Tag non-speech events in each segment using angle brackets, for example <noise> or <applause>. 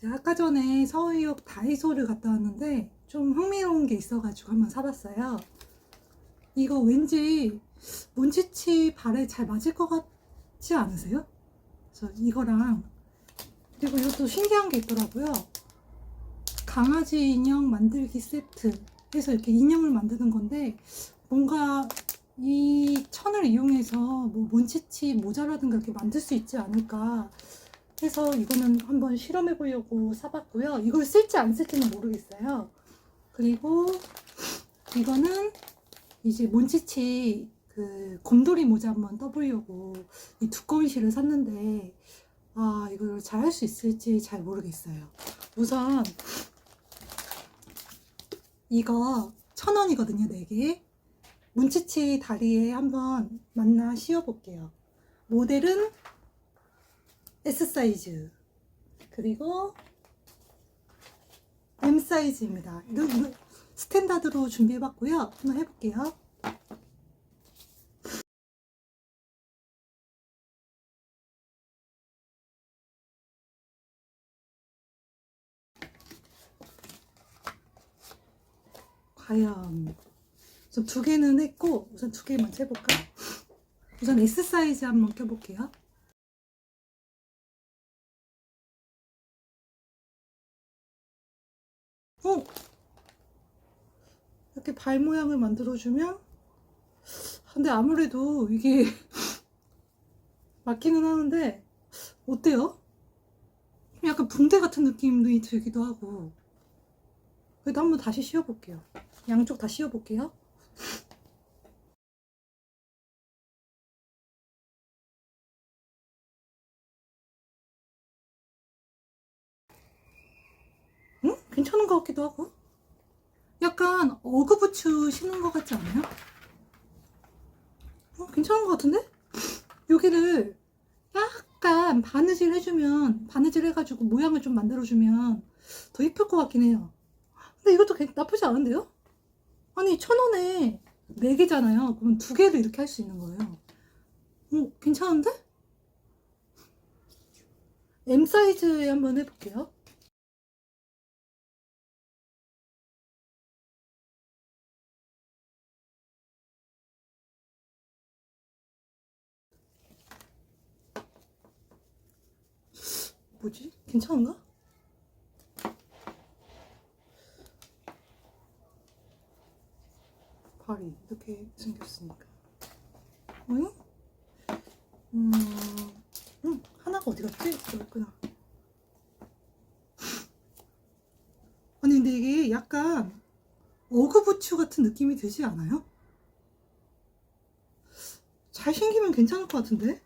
제가 아까 전에 서울역 다이소를 갔다 왔는데 좀 흥미로운 게 있어가지고 한번 사봤어요. 이거 왠지 몬치치 발에 잘 맞을 것 같지 않으세요? 그래서 이거랑 그리고 이것도 신기한 게 있더라고요. 강아지 인형 만들기 세트 해서 이렇게 인형을 만드는 건데 뭔가 이 천을 이용해서 뭐 몬치치 모자라든가 이렇게 만들 수 있지 않을까 해서 이거는 한번 실험해 보려고 사봤고요. 이걸 쓸지 안 쓸지는 모르겠어요. 그리고 이거는 이제 몬치치 그 곰돌이 모자 한번 떠보려고 이 두꺼운 실을 샀는데 아 이걸 잘 할 수 있을지 잘 모르겠어요. 우선 이거 천 원이거든요, 네 개. 문치치 다리에 한번 만나 씌워볼게요. 모델은 S 사이즈 그리고 M 사이즈입니다. 스탠다드로 준비해봤고요. 한번 해볼게요. 과연 우선 두 개는 했고 우선 두 개만 재볼까? 우선 S 사이즈 한번 껴볼게요. 어? 이렇게 발 모양을 만들어주면 근데 아무래도 이게 <laughs> 맞기는 하는데 어때요? 약간 붕대 같은 느낌이 들기도 하고 그래도 한번 다시 씌워볼게요. 양쪽 다 씌워볼게요. 응? 괜찮은 것 같기도 하고. 약간 어그 부츠 신은 것 같지 않아요? 어, 괜찮은 것 같은데? 여기를 약간 바느질 해주면, 바느질 해가지고 모양을 좀 만들어주면 더 이쁠 것 같긴 해요. 근데 이것도 괜- 나쁘지 않은데요? 아니, 천 원에 네 개잖아요. 그럼 두 개도 이렇게 할 수 있는 거예요. 어, 괜찮은데? M 사이즈에 한번 해볼게요. 뭐지? 괜찮은가? 발이 이렇게 생겼으니까. 응? 음, 음, 하나가 어디 갔지? 여기구나. 아니, 근데 이게 약간 어그부츠 같은 느낌이 들지 않아요? 잘 신기면 괜찮을 것 같은데?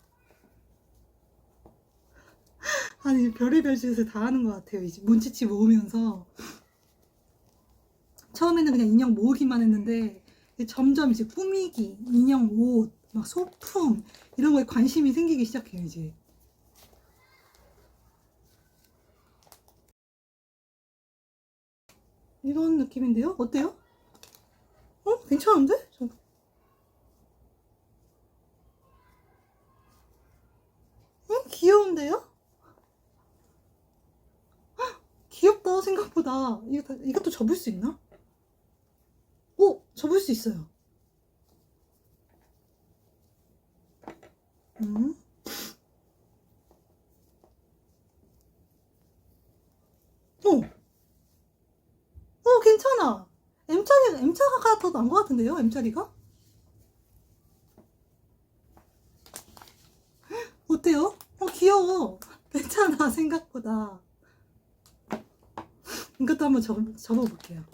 아니, 별의별 짓을 다 하는 것 같아요. 이제 문치치 모으면서. 처음에는 그냥 인형 모으기만 했는데, 점점 이제 꾸미기, 인형 옷, 막 소품, 이런 거에 관심이 생기기 시작해요, 이제. 이런 느낌인데요? 어때요? 어? 괜찮은데? 저... 응? 귀여운데요? 헉, 귀엽다, 생각보다. 이거, 다- 이것도 접을 수 있나? 오! 접을 수 있어요. 음. 오! 어, 괜찮아. M자리, M자가 더 나은 것 같은데요? M자리가? 어때요? 어, 귀여워. 괜찮아, 생각보다. 이것도 한번 접, 접어볼게요.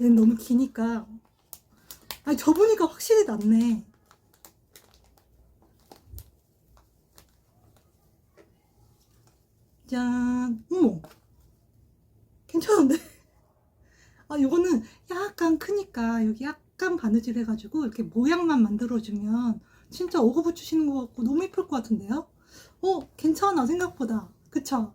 얘는 너무 기니까. 아니, 접으니까 확실히 낫네. 짠. 어머. 괜찮은데? 아, 요거는 약간 크니까 여기 약간 바느질 해가지고 이렇게 모양만 만들어주면 진짜 어그부츠 시는 것 같고 너무 예쁠 것 같은데요? 어, 괜찮아, 생각보다. 그쵸?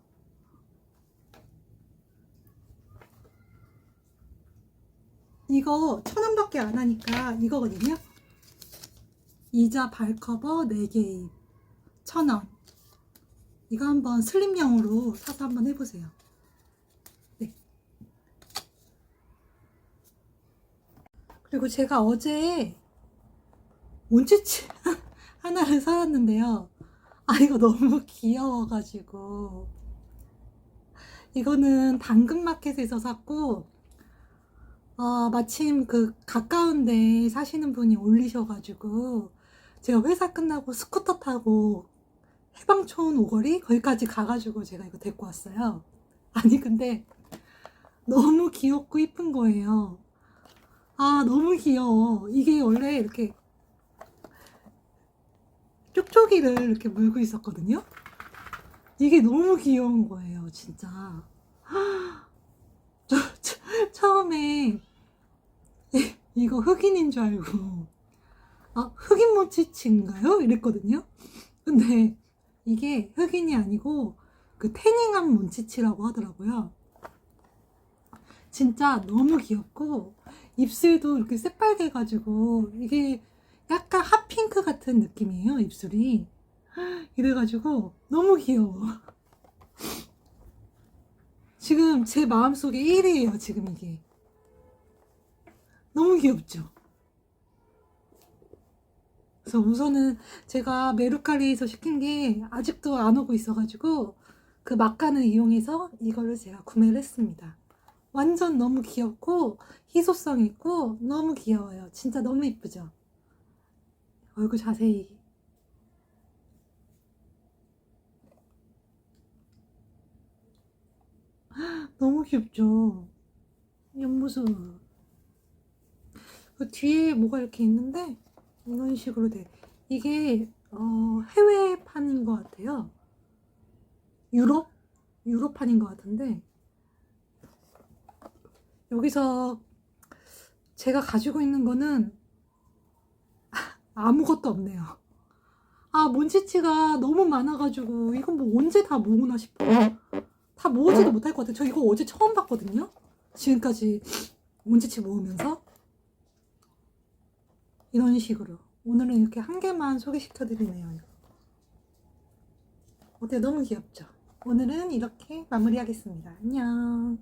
이거 천 원밖에 안 하니까 이거거든요. 이자 발커버 4개입 천 원. 이거 한번 슬림형으로 사서 한번 해보세요. 네. 그리고 제가 어제 몬치치 <laughs> 하나를 사왔는데요. 아, 이거 너무 <laughs> 귀여워가지고. 이거는 당근마켓에서 샀고, 아, 마침 그 가까운데 사시는 분이 올리셔가지고, 제가 회사 끝나고 스쿠터 타고 해방촌 오거리? 거기까지 가가지고 제가 이거 데리고 왔어요. <laughs> 아니, 근데 너무 귀엽고 이쁜 거예요. 아, 너무 귀여워. 이게 원래 이렇게 쪽쪽이를 이렇게 물고 있었거든요. 이게 너무 귀여운 거예요, 진짜. 처음에 이- 이거 흑인인 줄 알고 아 흑인 모치치인가요? 이랬거든요. 근데 이게 흑인이 아니고 그 태닝한 몬치치라고 하더라고요. 진짜 너무 귀엽고 입술도 이렇게 새빨개 가지고 이게 약간 핫핑크 같은 느낌이에요 입술이 이래가지고 너무 귀여워 지금 제 마음속에 1위에요 지금 이게. 너무 귀엽죠? 그래서 우선은 제가 메루카리에서 시킨 게 아직도 안 오고 있어가지고 그 막간을 이용해서 이거를 제가 구매를 했습니다. 완전 너무 귀엽고 희소성 있고 너무 귀여워요. 진짜 너무 이쁘죠? 얼굴 자세히 너무 귀엽죠 옆모습 그 뒤에 뭐가 이렇게 있는데 이런 식으로 돼 이게 어, 해외판인 것 같아요 유럽? 유럽판인 것 같은데 여기서 제가 가지고 있는 거는 아무것도 없네요. 아, 몬치치가 너무 많아가지고, 이건 뭐 언제 다 모으나 싶어요. 다 모으지도 못할 것 같아요. 저 이거 어제 처음 봤거든요? 지금까지 몬치치 모으면서. 이런 식으로. 오늘은 이렇게 한 개만 소개시켜 드리네요. 이거. 어때요? 너무 귀엽죠? 오늘은 이렇게 마무리하겠습니다. 안녕.